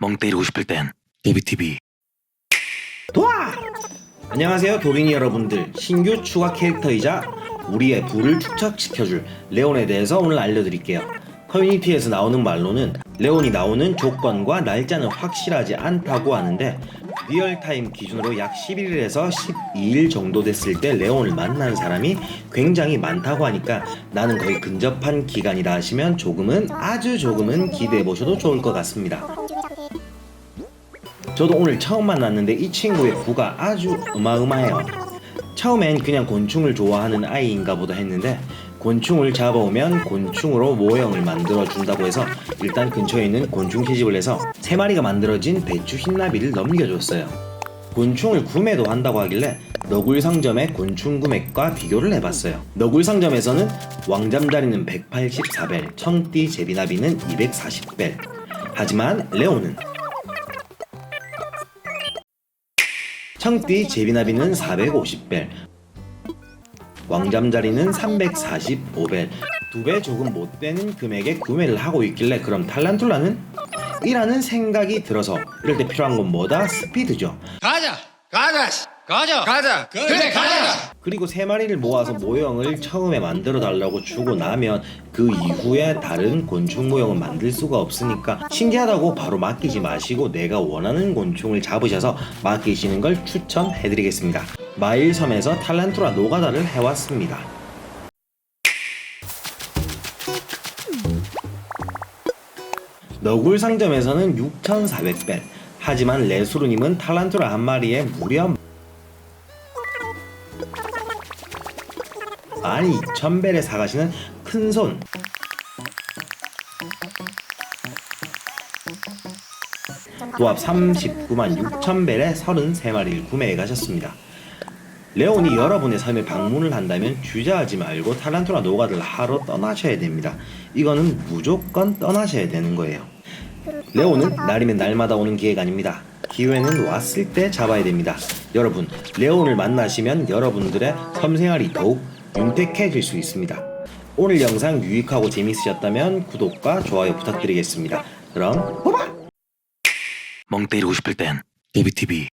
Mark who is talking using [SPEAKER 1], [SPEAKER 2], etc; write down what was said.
[SPEAKER 1] 멍 때리고 싶을 땐 데비TV
[SPEAKER 2] 도와! 안녕하세요 도린이 여러분들 신규 추가 캐릭터이자 우리의 부를 축적시켜줄 레온에 대해서 오늘 알려드릴게요 커뮤니티에서 나오는 말로는 레온이 나오는 조건과 날짜는 확실하지 않다고 하는데 리얼타임 기준으로 약 11일에서 12일 정도 됐을 때 레온을 만난 사람이 굉장히 많다고 하니까 나는 거의 근접한 기간이다 하시면 조금은 아주 조금은 기대해 보셔도 좋을 것 같습니다. 저도 오늘 처음 만났는데 이 친구의 부가 아주 어마어마해요. 처음엔 그냥 곤충을 좋아하는 아이인가 보다 했는데 곤충을 잡아오면 곤충으로 모형을 만들어 준다고 해서 일단 근처에 있는 곤충 시집을 해서 세 마리가 만들어진 배추 흰나비를 넘겨줬어요. 곤충을 구매도 한다고 하길래 너굴 상점의 곤충 구매과 비교를 해봤어요. 너굴 상점에서는 왕잠자리는 184벨, 청띠 제비나비는 240벨. 하지만 레오는 청띠 제비나비는 450벨, 왕잠자리는 345벨, 두 배 조금 못 되는 금액에 구매를 하고 있길래 그럼 탈란툴라는? 이라는 생각이 들어서 이럴 때 필요한 건 뭐다? 스피드죠.
[SPEAKER 3] 가자 가자 씨. 가자. 가자. 그래, 가자.
[SPEAKER 2] 그리고 세 마리를 모아서 모형을 처음에 만들어 달라고 주고 나면 그 이후에 다른 곤충 모형을 만들 수가 없으니까 신기하다고 바로 맡기지 마시고 내가 원하는 곤충을 잡으셔서 맡기시는 걸 추천해드리겠습니다. 마일섬에서 탈란투라 노가다를 해왔습니다. 너굴 상점에서는 6,400벨 하지만 레수르님은 탈란투라 한 마리에 무려 12,000벨에 사가시는 큰손 도합 39만 6,000벨에 33마리를 구매해 가셨습니다. 레온이 여러분의 삶에 방문을 한다면 주저하지 말고 탈란토라 노가드를 하러 떠나셔야 됩니다. 이거는 무조건 떠나셔야 되는 거예요. 레온은 날이면 날마다 오는 기회가 아닙니다. 기회는 왔을 때 잡아야 됩니다. 여러분, 레온을 만나시면 여러분들의 섬생활이 더욱 윤택해질 수 있습니다. 오늘 영상 유익하고 재밌으셨다면 구독과 좋아요 부탁드리겠습니다. 그럼!
[SPEAKER 1] 멍 때리고 싶을 땐 데비TV